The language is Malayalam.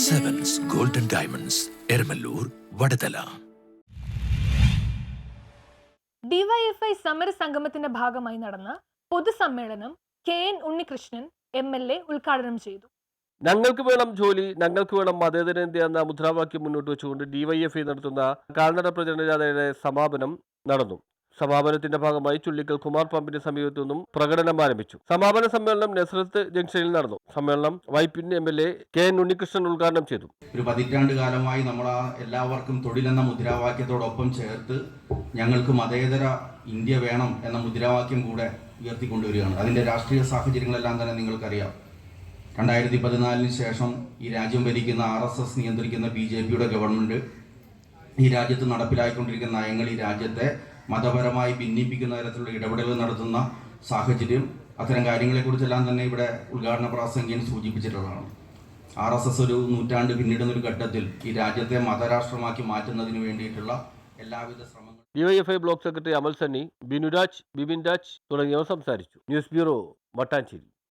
ഡയമണ്ട്സ് എരമല്ലൂർ വടതല ഡിവൈഎഫ്ഐ സമര സംഗമത്തിന്റെ ഭാഗമായി നടന്ന പൊതുസമ്മേളനം K N Unnikrishnan M L A ഉദ്ഘാടനം ചെയ്തു. ഞങ്ങൾക്ക് വേണം ജോലി ഞങ്ങൾക്ക് വേണം മതേതര ഇന്ത്യ എന്ന മുദ്രാവാക്യം മുന്നോട്ട് വെച്ചുകൊണ്ട് ഡിവൈഎഫ്ഐ നടത്തുന്ന കാൽനട പ്രചരണ ജാഥയുടെ സമാപനം നടന്നു സമാപനത്തിന്റെ ഭാഗമായി ചുള്ളിക്കൽ കുമാർ പമ്പിന്റെ സമീപത്തു നിന്നും പ്രകടനം ആരംഭിച്ചു. സമാപന സമ്മേളനം നെസ്രത്ത് ജംഗ്ഷനിൽ നടന്നു. സമ്മേളനം Vypin M L A K N Unnikrishnan ഉദ്ഘാടനം ചെയ്തു. ഒരു പതിറ്റാണ്ട് കാലമായി നമ്മൾ എല്ലാവർക്കും തൊഴിലെന്ന മുദ്രാവാക്യത്തോടൊപ്പം ചേർത്ത് ഞങ്ങൾക്ക് മതേതര ഇന്ത്യ വേണം എന്ന മുദ്രാവാക്യം കൂടെ ഉയർത്തിക്കൊണ്ടുവരികയാണ്. അതിന്റെ രാഷ്ട്രീയ സാഹചര്യങ്ങളെല്ലാം തന്നെ നിങ്ങൾക്കറിയാം. രണ്ടായിരത്തി പതിനാലിന് ശേഷം ഈ രാജ്യം ഭരിക്കുന്ന ആർ എസ് എസ് നിയന്ത്രിക്കുന്ന ബി ജെ പിയുടെ ഈ രാജ്യത്ത് നടപ്പിലാക്കിക്കൊണ്ടിരിക്കുന്ന നയങ്ങൾ ഈ രാജ്യത്തെ മതപരമായി ഭിന്നിപ്പിക്കുന്ന തരത്തിലുള്ള ഇടപെടലുകൾ നടത്തുന്ന സാഹചര്യം അത്തരം കാര്യങ്ങളെക്കുറിച്ചെല്ലാം തന്നെ ഇവിടെ ഉദ്ഘാടന പ്രാസംഗ്യൻ സൂചിപ്പിച്ചിട്ടുള്ളതാണ്. ആർ എസ് എസ് ഒരു നൂറ്റാണ്ട് പിന്നിടുന്ന ഒരു ഘട്ടത്തിൽ ഈ രാജ്യത്തെ മതരാഷ്ട്രമാക്കി മാറ്റുന്നതിന് വേണ്ടിയിട്ടുള്ള എല്ലാവിധ ശ്രമങ്ങളും DYFI block secretary Amal Sunny Binuraj Bibin Raj തുടങ്ങിയവർ സംസാരിച്ചു. News bureau Mattancherry